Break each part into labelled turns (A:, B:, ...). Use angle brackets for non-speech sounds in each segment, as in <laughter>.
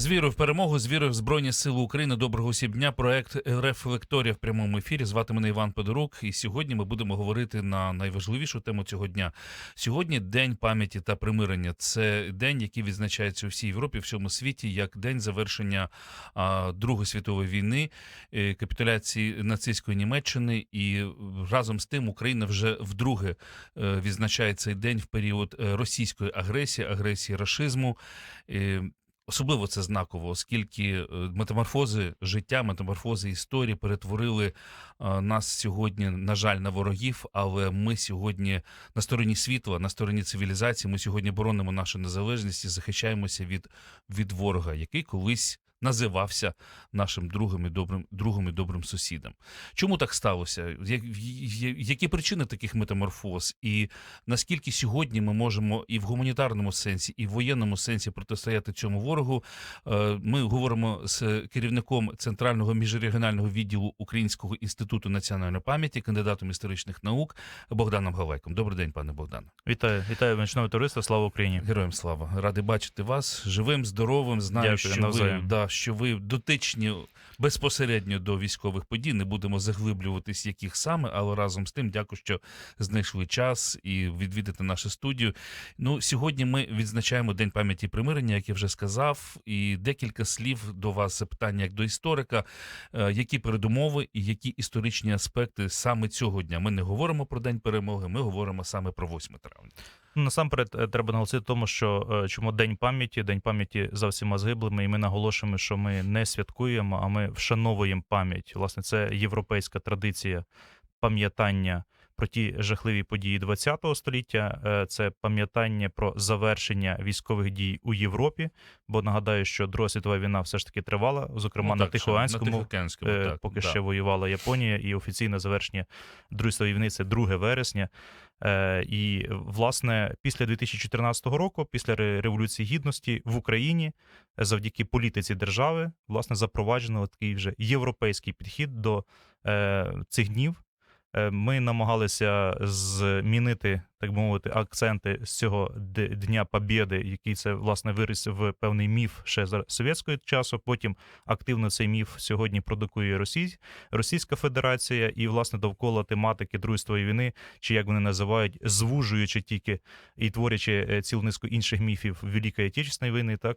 A: З вірою в перемогу, з вірою в Збройні Сили України. Доброго усім дня. Проект Рефлекторія в прямому ефірі. Звати мене Іван Подорук. І сьогодні ми будемо говорити на найважливішу тему цього дня. Сьогодні день пам'яті та примирення. Це день, який відзначається у всій Європі, всьому світі, як день завершення Другої світової війни, е, капітуляції нацистської Німеччини. І разом з тим Україна вже вдруге е, відзначає цей день в період е, російської агресії, агресії рашизму. Особливо це знаково, оскільки е, метаморфози життя, метаморфози історії перетворили е, нас сьогодні, на жаль, на ворогів. Але ми сьогодні на стороні світла, на стороні цивілізації. Ми сьогодні боронимо нашу незалежність і захищаємося від, від ворога, який колись. Називався нашим другим і добрим другом і добрим сусідом. Чому так сталося? Які причини таких метаморфоз? І наскільки сьогодні ми можемо і в гуманітарному сенсі, і в воєнному сенсі протистояти цьому ворогу? Е, Ми говоримо з керівником центрального міжрегіонального відділу Українського інституту національної пам'яті, кандидатом історичних наук Богданом Галайком. Добрий день, пане Богдане.
B: Вітаю, вітаю венчного товариства. Слава Україні!
A: Героям слава, радий бачити вас живим, здоровим. Знаю,
B: Дякую,
A: що ви,
B: навзаєм.
A: Що ви дотичні безпосередньо до військових подій. Не будемо заглиблюватись, яких саме, але разом з тим, дякую, що знайшли час і відвідати нашу студію. Ну, сьогодні ми відзначаємо День пам'яті примирення, як я вже сказав, і декілька слів до вас запитання як до історика. Е, Які передумови і які історичні аспекти саме цього дня? Ми не говоримо про День перемоги, ми говоримо саме про 8 травня.
B: Ну, Насамперед е, треба наголосити тому, що е, чому День пам'яті, День пам'яті за всіма згиблими, і ми наголошуємо, що ми не святкуємо, а ми вшановуємо пам'ять. Власне, це європейська традиція пам'ятання про ті жахливі події ХХ століття. Е, Це пам'ятання про завершення військових дій у Європі. Бо нагадаю, що Друга світова війна все ж таки тривала, зокрема
A: Ну, так, на Тихоокеанському, так,
B: поки
A: да.
B: ще воювала Японія, і офіційне завершення Другої світової війни це 2 вересня. Е, І власне після 2014 року, після Революції Гідності в Україні, е, завдяки політиці держави, власне, запроваджено такий вже європейський підхід до е, цих днів. Е, Ми намагалися змінити, так би мовити, акценти з цього Дня Побєди, який це власне виріс в певний міф ще за совєтського часу. Потім активно цей міф сьогодні продукує Росій, Російська Федерація, і власне довкола тематики світової війни, чи як вони називають, звужуючи тільки і творячи е, цілу низку інших міфів Великої Отечественної війни, так.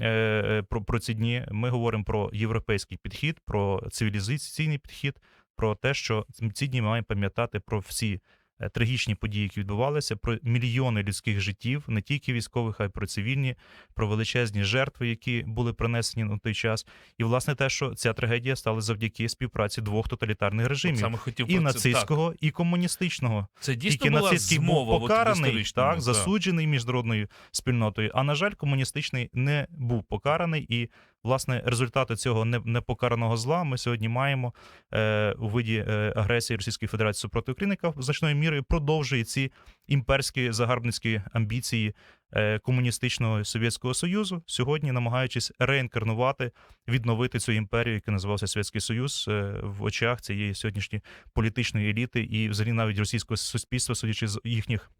B: е, Про, про ці дні ми говоримо про європейський підхід, про цивілізаційний підхід, про те, що ці дні ми маємо пам'ятати про всі е, трагічні події, які відбувалися, про мільйони людських життів, не тільки військових, а й про цивільні, про величезні жертви, які були принесені на той час. І власне те, що ця трагедія стала завдяки співпраці двох тоталітарних режимів.
A: саме хотів
B: І нацистського, і комуністичного.
A: Це дійсно
B: Тільки
A: була
B: нацистський
A: змова
B: був покараний, так, засуджений міжнародною спільнотою. А на жаль, комуністичний не був покараний. І власне результати цього непокараного зла ми сьогодні маємо е, у виді е, агресії Російської Федерації супроти України, яка значною мірою продовжує ці імперські загарбницькі амбіції е, комуністичного Совєтського Союзу, сьогодні намагаючись реінкарнувати, відновити цю імперію, яка називався Совєтський Союз, е, в очах цієї сьогоднішньої політичної еліти і взагалі навіть російського суспільства, судячи з їхніх.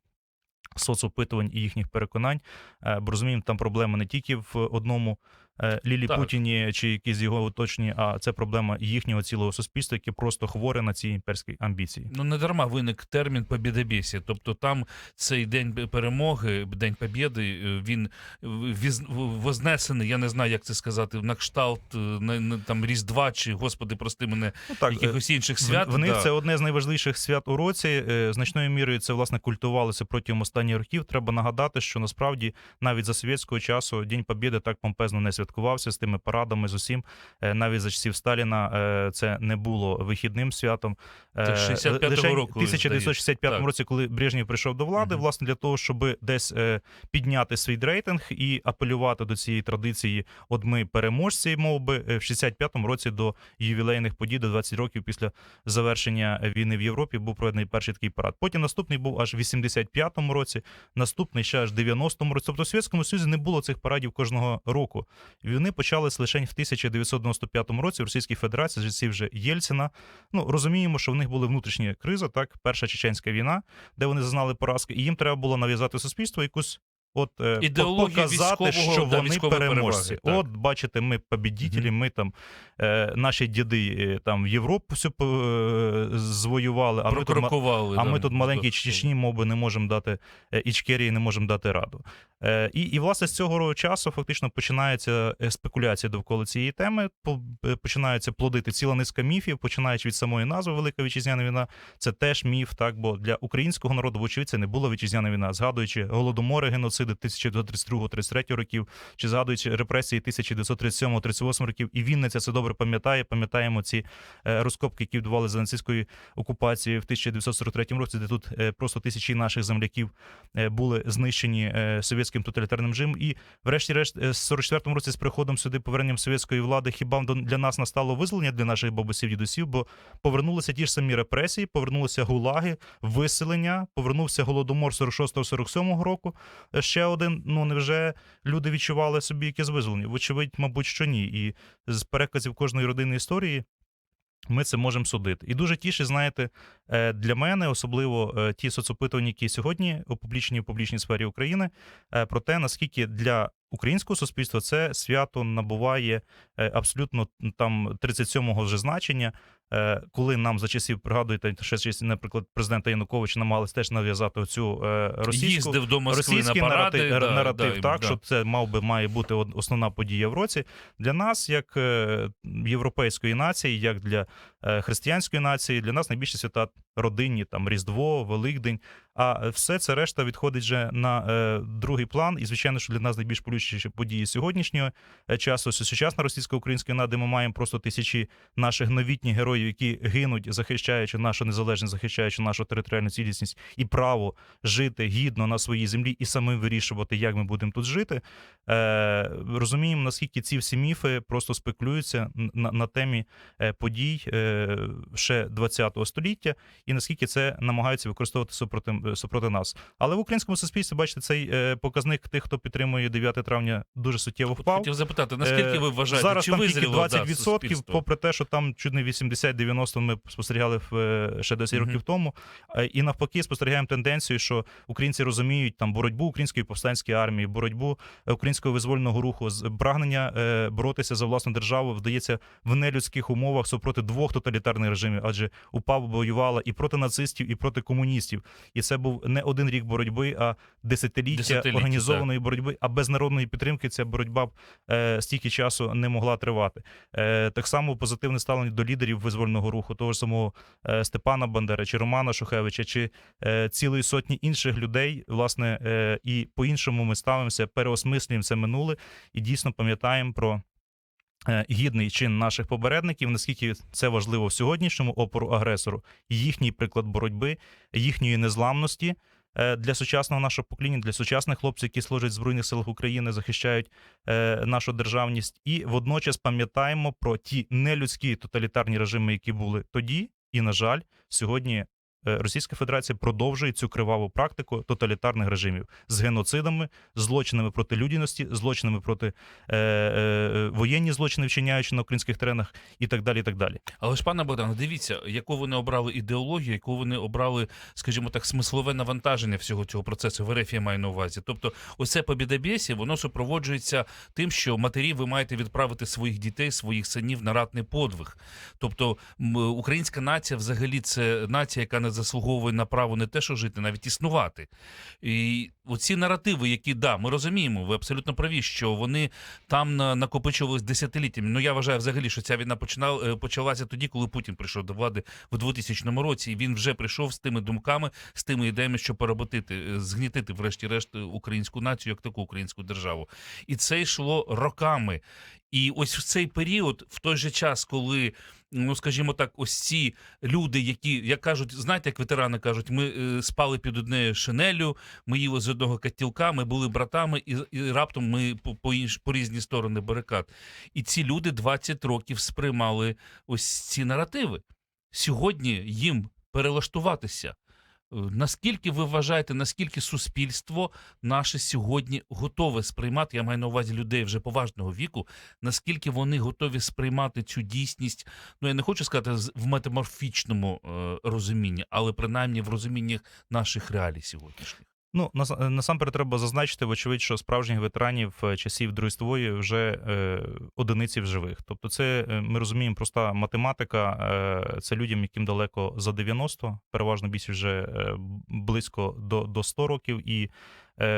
B: Соцопитувань і їхніх переконань, бо розуміємо, там проблема не тільки в одному Лілі
A: Так.
B: Путіні чи якісь його оточенні, а це проблема їхнього цілого суспільства, яке просто хворе на ці імперські амбіції.
A: Ну не дарма виник термін «побєдобєсія». Тобто там цей день перемоги, день побєди, е, він вознесений, я не знаю, як це сказати, на кшталт е, на, на, там Різдва чи, господи, прости мене,
B: Ну так, е,
A: якихось інших свят.
B: В них
A: да.
B: це одне з найважливіших свят у році. Е, Значною мірою це власне культувалося протягом останніх років. Треба нагадати, що насправді навіть за совєтського часу День Побєди так помпезно не святкувався з тими парадами, з усім. Е, Навіть за часів Сталіна е, це не було вихідним святом. Е,
A: 65-го
B: лише
A: року,
B: в 1965
A: здається.
B: році, коли Брежнєв прийшов до влади,
A: Мгм.
B: власне для того, щоб десь е, підняти свій рейтинг і апелювати до цієї традиції. От ми переможці, мов би, е, в 65-му році до ювілейних подій, до 20 років після завершення війни в Європі був проведений перший такий парад. Потім наступний був аж в 85-му році, наступний ще аж в 90-му році. Тобто в Совєтському Союзі не було цих парадів кожного року. І почались лише в 1995 році в Російській Федерації з часів вже Єльцина. Ну розуміємо, що в них були внутрішні кризи, так, перша чеченська війна, де вони зазнали поразки, і їм треба було нав'язати суспільству якусь. От е, показати,
A: військового,
B: що
A: да,
B: вони переможці.
A: переваги, так.
B: От бачите, ми побідітелі,
A: Мгм.
B: ми там е, наші діди е, там в Європу всю е, звоювали, а ми тут а
A: да,
B: ми тут маленькі. Чечні, моби не можемо дати е, Ічкерії, не можемо дати раду. Е, І, і власне з цього часу фактично починається е, спекуляція довкола цієї теми. по- Починається плодити ціла низка міфів, починаючи від самої назви Велика Вітчизняна війна. Це теж міф, так бо для українського народу, вочевидь, це не була вітчизняна війна, згадуючи голодомори, геноциди 1932-33 років, чи згадуючи репресії 1937-38 років. І Вінниця це добре пам'ятає. Пам'ятаємо ці е, розкопки, які відбувалися за нацистської окупації в 1943 році, де тут е, просто тисячі наших земляків е, були знищені совєтським тоталітарним режимом. І, врешті-решт, з 44-му році з приходом сюди, поверненням совєтської влади, хіба для нас настало визволення для наших бабусів дідусів, бо повернулися ті ж самі репресії, повернулися гулаги, виселення, повернувся голодомор 46-47 року. Ще один. Ну невже люди відчували собі якесь визволення? Вочевидь, мабуть, що ні. І з переказів кожної родини історії ми це можемо судити. І дуже тішить, знаєте, для мене, особливо е, ті соцопитування, які сьогодні опублічені в публічній сфері України, е, про те, наскільки для українського суспільства це свято набуває е, абсолютно там 37-го вже значення. Е, Коли нам за часів пригадуєте, ще наприклад, президента Януковича намагалися теж нав'язати оцю е, російську
A: Їздив до Москви
B: російський
A: на паради.
B: наратив,
A: да,
B: наратив
A: да,
B: так,
A: да.
B: що це мав би має бути основна подія в році. Для нас, як е, європейської нації, як для е, християнської нації, для нас найбільші свята родинні, там Різдво, Великдень. А все це решта відходить вже на е, другий план. І звичайно, що для нас найбільш болючіші події сьогоднішнього е, часу. Сучасна російсько-українська де ми маємо просто тисячі наших новітніх героїв, які гинуть, захищаючи нашу незалежність, захищаючи нашу територіальну цілісність і право жити гідно на своїй землі і самим вирішувати, як ми будемо тут жити. Е, розуміємо, наскільки ці всі міфи просто спекулюються на, на темі е, подій е, ще 20-го століття, і наскільки це намагаються використовувати супроти, супроти нас. Але в українському суспільстві, бачите, цей е, показник тих, хто підтримує 9 травня, дуже суттєво впав.
A: Хотів запитати, наскільки ви
B: Е,
A: вважаєте,
B: зараз
A: чи
B: там тільки 20%,
A: суспільство?
B: попри те, що там чуть не 80-90 ми спостерігали в, е, ще 10
A: Мгм.
B: років тому. Е, І навпаки, спостерігаємо тенденцію, що українці розуміють там боротьбу української повстанської армії, боротьбу е, українського визвольного руху, прагнення е, боротися за власну державу вдається в нелюдських умовах супроти двох тоталітарних режимів, адже УПА воювала і проти нацистів, і проти комуністів. І це був не один рік боротьби, а десятиліття,
A: Десятиліття,
B: організованої боротьби. А без народної підтримки ця боротьба б е, стільки часу не могла тривати. Е, так само позитивне ставлення до лідерів визвольного руху, того ж самого е, Степана Бандери, чи Романа Шухевича, чи е, цілої сотні інших людей, власне, е, і по-іншому ми ставимося, переосмислюємо це минуле і дійсно пам'ятаємо про. Е, Гідний чин наших попередників, наскільки це важливо в сьогоднішньому опору агресору, їхній приклад боротьби, їхньої незламності е, для сучасного нашого покоління, для сучасних хлопців, які служать в Збройних силах України, захищають е, нашу державність, і водночас пам'ятаємо про ті нелюдські тоталітарні режими, які були тоді, і на жаль, сьогодні. Е, Російська Федерація продовжує цю криваву практику тоталітарних режимів з геноцидами, злочинами проти людяності, злочинами проти е, е, воєнні злочини, вчиняючи на українських теренах, і так далі. І так далі.
A: Але ж, пане Богдане, дивіться, яку вони обрали ідеологію, яку вони обрали, скажімо так, смислове навантаження всього цього процесу. В РФ я маю на увазі. Тобто, ось це побідобєсі, воно супроводжується тим, що матері ви маєте відправити своїх дітей, своїх синів на ратний подвиг. Тобто, українська нація, взагалі, це нація, яка не заслуговує на право не те, що жити, навіть існувати. І оці наративи, які да, ми розуміємо, ви абсолютно праві, що вони там на- накопичувались десятиліттями. Ну я вважаю взагалі, що ця війна починала е, почалася тоді, коли Путін прийшов до влади в 2000 році, і він вже прийшов з тими думками, з тими ідеями, що поработити, е, згнітити, врешті-решт, українську націю як таку українську державу. І це йшло роками. І ось в цей період, в той же час, коли. Ну, скажімо так, ось ці люди, які як кажуть, знаєте, як ветерани кажуть, ми е, спали під однею шинелю, ми їли з одного катілка, ми були братами, і, і раптом ми по, по, інш, по різні сторони барикад. І ці люди 20 років сприймали ось ці наративи. Сьогодні їм перелаштуватися. Наскільки ви вважаєте, наскільки суспільство наше сьогодні готове сприймати? Я маю на увазі людей вже поважного віку, наскільки вони готові сприймати цю дійсність? Ну я не хочу сказати в метаморфічному е, розумінні, але принаймні в розумінні наших реалій сьогоднішніх.
B: Ну нас- насамперед треба зазначити, вочевидь, що справжніх ветеранів е, часів Другої світової вже е, одиниці в живих. Тобто, це е, ми розуміємо, проста математика. Е, це людям, яким далеко за 90, переважно більше вже е, близько до, до 100 років, і е,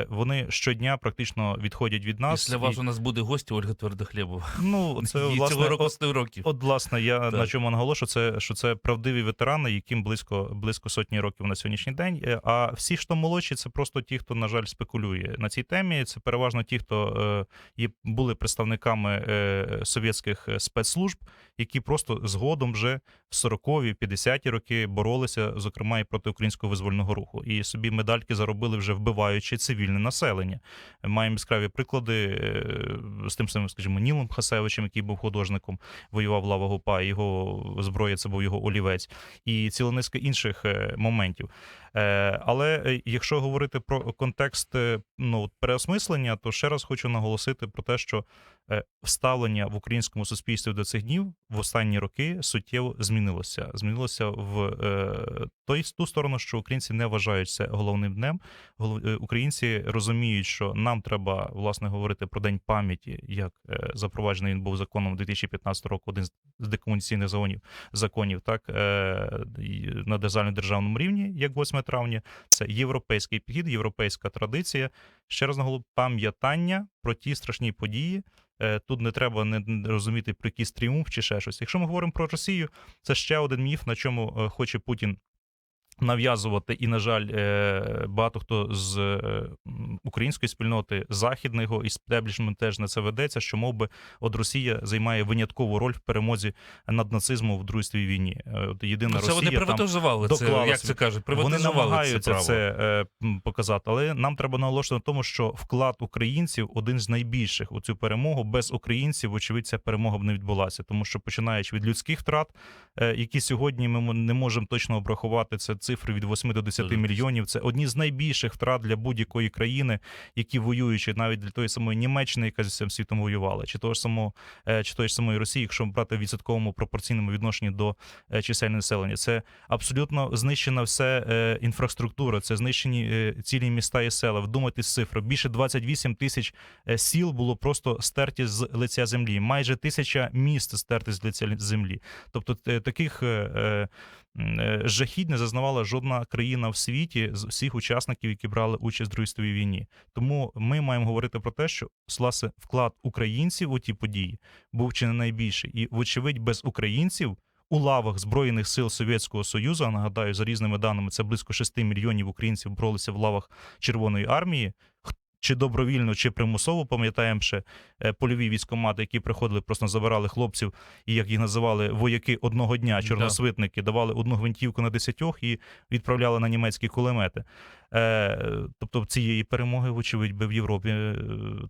B: вони щодня практично відходять від нас.
A: Після
B: і-
A: вас у нас буде гость Ольга Твердохлєбова.
B: ну <laughs> це
A: Їй
B: власне
A: цього року 100 років.
B: От, власне, я
A: Так.
B: на чому наголошу, це що це правдиві ветерани, яким близько близько сотні років на сьогоднішній день. Е, А всі, хто молодші, це просто ті, хто, на жаль, спекулює на цій темі. Це переважно ті, хто е, є були представниками е, совєтських е, спецслужб, які просто згодом вже в 40-ві, 50-ті роки боролися, зокрема, і проти українського визвольного руху, і собі медальки заробили вже вбиваючи цивільне населення. Маємо яскраві приклади е, з тим самим, скажімо, Нілом Хасевичем, який був художником, воював лава Гупа, його зброя це був його олівець, і ціла низка інших е, моментів. Е, Але е, якщо говорити про контекст е, ну, переосмислення, то ще раз хочу наголосити про те, що вставлення в українському суспільстві до цих днів в останні роки суттєво змінилося. Змінилося в той ту сторону, що українці не вважають це головним днем. Українці розуміють, що нам треба власне говорити про день пам'яті, як запроваджений він був законом 2015 року, один з декомунізаційних законів, законів, так на загальнодержавному рівні, як 8 травня. Це європейський підхід, європейська традиція. Ще раз наголошую, пам'ятання про ті страшні події. Е, Тут не треба не не розуміти про якийсь тріумф чи ще щось. Якщо ми говоримо про Росію, це ще один міф, на чому е, хоче Путін нав'язувати, і, на жаль, е, багато хто з е, української спільноти західного і стеблішмент теж на це ведеться, що мов би от Росія займає виняткову роль в перемозі над нацизмом в другій війні. Е, От єдина
A: це
B: Росія
A: вони
B: там
A: це, як це кажуть,
B: вони намагаються
A: це
B: це показати, але нам треба наголошувати на тому, що вклад українців один з найбільших у цю перемогу. Без українців, вочевидь, ця перемога б не відбулася, тому що починаючи від людських втрат, які сьогодні ми не можемо точно обрахувати, це цифри від 8 до 10
A: Дуже
B: мільйонів. Це одні з найбільших втрат для будь-якої країни, які воюючи навіть для тої самої Німеччини, яка зі всім світом воювала, чи того ж самого, е, чи тої ж самої Росії, якщо брати в відсотковому пропорційному відношенні до е, чисельного населення. Це абсолютно знищена все е, інфраструктура, це знищені цілі міста і села. Вдумайтесь цифру. Більше 28 тисяч сіл було просто стерті з лиця землі. Майже тисяча міст стерті з лиця землі. Тобто таких е, м, жахіть не зазнавала жодна країна в світі з всіх учасників, які брали участь в Другій світовій війні. Тому ми маємо говорити про те, що власне вклад українців у ті події був чи не найбільший, і вочевидь без українців. У лавах Збройних сил Совєтського Союзу, а нагадаю, за різними даними, це близько 6 мільйонів українців боролися в лавах Червоної армії. Чи добровільно, чи примусово, пам'ятаємо ще е, польові військомати, які приходили, просто забирали хлопців, і як їх називали вояки одного дня, чорносвитники, давали одну гвинтівку на десятьох і відправляли на німецькі кулемети. Е, тобто цієї перемоги, вочевидь, би в Європі е,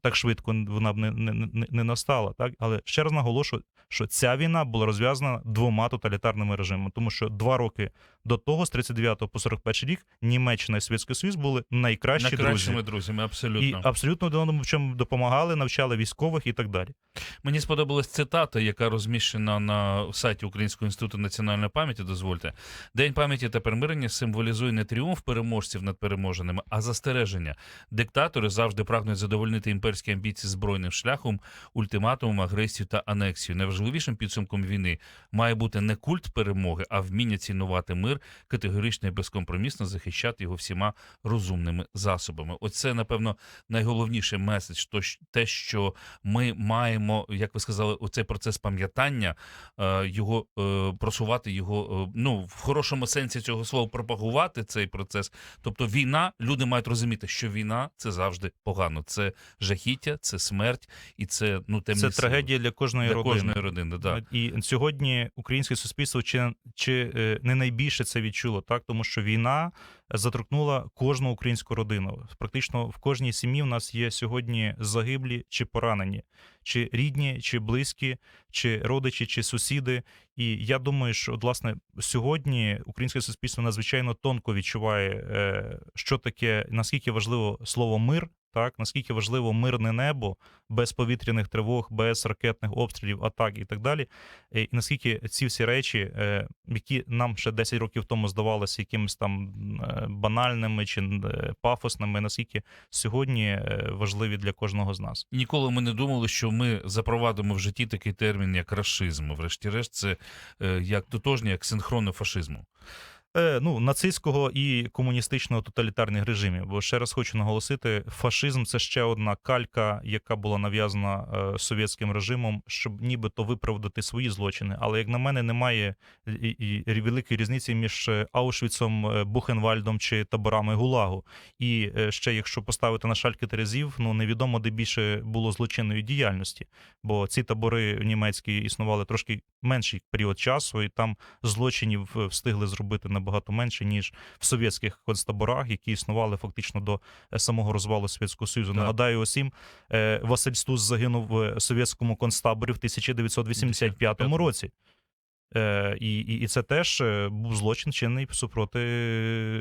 B: так швидко вона б не, не, не, настала. Так? Але ще раз наголошую, що ця війна була розв'язана двома тоталітарними режимами, тому що два роки до того, з 39 по 41 рік, Німеччина і Совєтський Союз були найкращі друзі.
A: Найкращими друзями, абсолютно.
B: І абсолютно одному в чому допомагали, навчали військових і так далі.
A: Мені сподобалась цитата, яка розміщена на сайті Українського інституту національної пам'яті. Дозвольте, день пам'яті та примирення символізує не тріумф переможців над переможеними, а застереження. Диктатори завжди прагнуть задовольнити імперські амбіції збройним шляхом, ультиматумом, агресію та анексію. Найважливішим підсумком війни має бути не культ перемоги, а вміння цінувати мир, категорично і безкомпромісно захищати його всіма розумними засобами. Оце, напевно, найголовніший меседж, то те, що ми маємо, як ви сказали, оцей процес пам'ятання, е, його е, просувати, його е, ну в хорошому сенсі цього слова пропагувати цей процес. Тобто, війна, люди мають розуміти, що війна це завжди погано. Це жахіття, це смерть і це ну темні
B: Це
A: сили.
B: трагедія для кожної
A: для
B: родини.
A: кожної родини. Да.
B: І сьогодні українське суспільство чи, чи е, не найбільше це відчуло, так тому що війна заторкнула кожну українську родину. Практично в кожній сім'ї в нас є сьогодні загиблі чи поранені, чи рідні, чи близькі, чи родичі, чи сусіди. І я думаю, що власне сьогодні українське суспільство надзвичайно тонко відчуває, е, що таке, наскільки важливо слово мир. Так, наскільки важливо мирне небо без повітряних тривог, без ракетних обстрілів, атак і так далі. Е, І наскільки ці всі речі, е, які нам ще 10 років тому здавалися якимись там е, банальними чи пафосними, наскільки сьогодні важливі для кожного з нас.
A: Ніколи ми не думали, що ми запровадимо в житті такий термін, як рашизм. Врешті-решт, це як тотожні, як синхронно фашизму.
B: Е, ну, нацистського і комуністичного тоталітарних режимів. Бо ще раз хочу наголосити: фашизм це ще одна калька, яка була нав'язана е, совєтським режимом, щоб нібито виправдати свої злочини. Але як на мене, немає і, великої різниці між е, Аушвіцом, Бухенвальдом чи таборами Гулагу. І ще, якщо поставити на шальки терезів, ну невідомо де більше було злочинної діяльності, бо ці табори німецькі існували трошки менший період часу, і там злочинів встигли зробити набагато менше, ніж в совєтських концтаборах, які існували фактично до е, самого розвалу Совєтського Союзу.
A: Так.
B: Нагадаю усім, е, Василь Стус загинув в совєтському концтаборі в 1985 році. Е, і, і, і це теж е, був злочин чинний супроти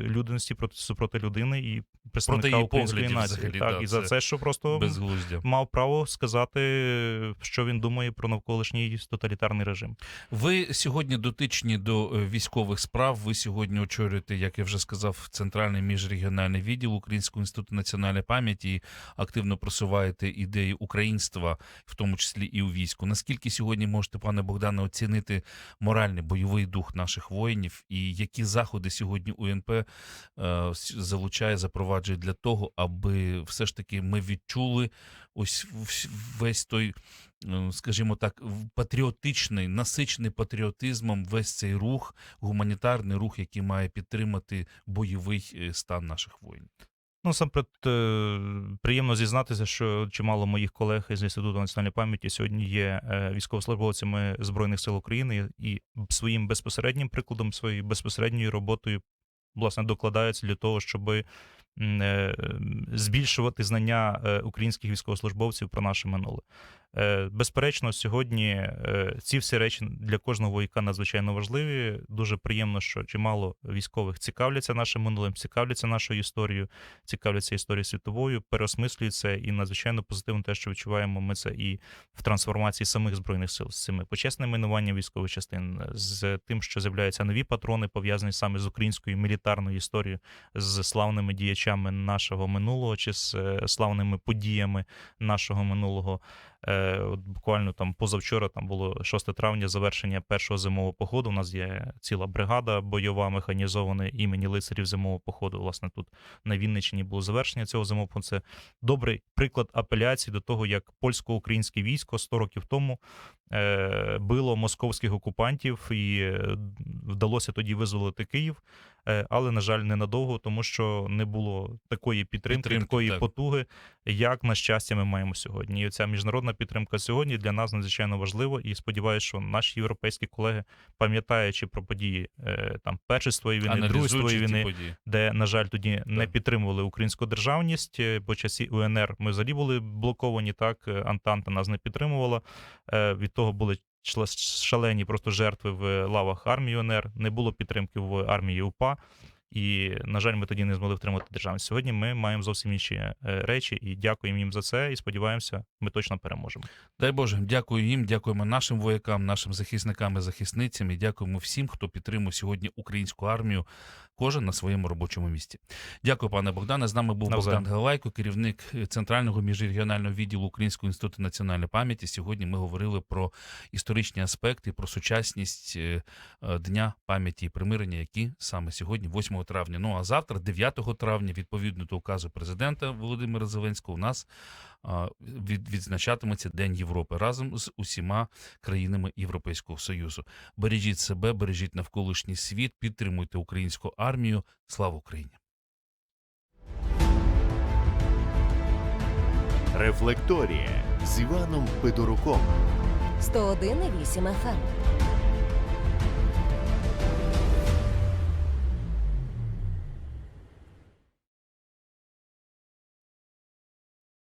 B: людяності, проти супроти людини і представника української нації.
A: взагалі,
B: так,
A: да,
B: і за
A: це
B: це, що просто
A: Безглуздя.
B: мав право сказати, що він думає про навколишній тоталітарний режим.
A: Ви сьогодні дотичні до е, військових справ. Ви сьогодні очолюєте, як я вже сказав, центральний міжрегіональний відділ Українського інституту національної пам'яті і активно просуваєте ідеї українства, в тому числі і у війську. Наскільки сьогодні можете, пане Богдане, оцінити моральний бойовий дух наших воїнів, і які заходи сьогодні УНП е, залучає, запроваджує для того, аби все ж таки ми відчули ось весь той е, скажімо так, патріотичний, насичений патріотизмом весь цей рух, гуманітарний рух, який має підтримати бойовий е, стан наших воїнів.
B: Ну, насамперед, е, приємно зізнатися, що чимало моїх колег з Інституту національної пам'яті сьогодні є е, військовослужбовцями Збройних сил України і своїм безпосереднім прикладом, своєю безпосередньою роботою власне докладаються для того, щоб збільшувати знання е, українських військовослужбовців про наше минуле. Е, Безперечно, сьогодні е, ці всі речі для кожного вояка надзвичайно важливі. Дуже приємно, що чимало військових цікавляться нашим минулим, цікавляться нашою історією, цікавляться історією світовою, переосмислюються і надзвичайно позитивно те, що відчуваємо ми це і в трансформації самих збройних сил з цими почесним мінуванням військових частин, з тим, що з'являються нові патрони, пов'язані саме з українською мілітарною історією, з славними діячами нашого минулого чи з е, славними подіями нашого минулого. Е, От буквально там позавчора там було 6 травня завершення першого зимового походу. У нас є ціла бригада бойова механізована імені лицарів зимового походу. Власне, тут на Вінниччині було завершення цього зимового походу. Це добрий приклад апеляції до того, як польсько-українське військо 100 років тому е, било московських окупантів і е, вдалося тоді визволити Київ. Е, але, на жаль, ненадовго, тому що не було такої підтримки,
A: Підтримки,
B: такої
A: так.
B: потуги, як на щастя ми маємо сьогодні. І ця міжнародна підтримка сьогодні для нас надзвичайно важлива. І сподіваюся, що наші європейські колеги, пам'ятаючи про події е, там першої світової війни, другої війни,
A: події.
B: де, на жаль, тоді не підтримували українську державність, е, бо часі УНР ми взагалі були блоковані. Так, Антанта нас не підтримувала. Від того були шалені просто жертви в лавах армії УНР. Не було підтримки в армії УПА. І, на жаль, ми тоді не змогли втримати державність. Сьогодні ми маємо зовсім інші е, речі, і дякуємо їм за це. І сподіваємося, ми точно переможемо.
A: Дай Боже, дякую їм, дякуємо нашим воякам, нашим захисникам і захисницям. І дякуємо всім, хто підтримує сьогодні українську армію, кожен на своєму робочому місці. Дякую, пане Богдане. З нами був
B: Навзаєм.
A: Богдан Галайко, керівник центрального міжрегіонального відділу Українського інституту національної пам'яті. Сьогодні ми говорили про історичні аспекти, про сучасність е, е, Дня пам'яті і примирення, які саме сьогодні, 8 травня. Ну а завтра, 9 травня, відповідно до указу президента Володимира Зеленського, у нас а, від, відзначатиметься День Європи разом з усіма країнами Європейського Союзу. Бережіть себе, бережіть навколишній світ, підтримуйте українську армію. Слава Україні!
C: Рефлекторія з Іваном Федоруком.
D: 101,8 FM.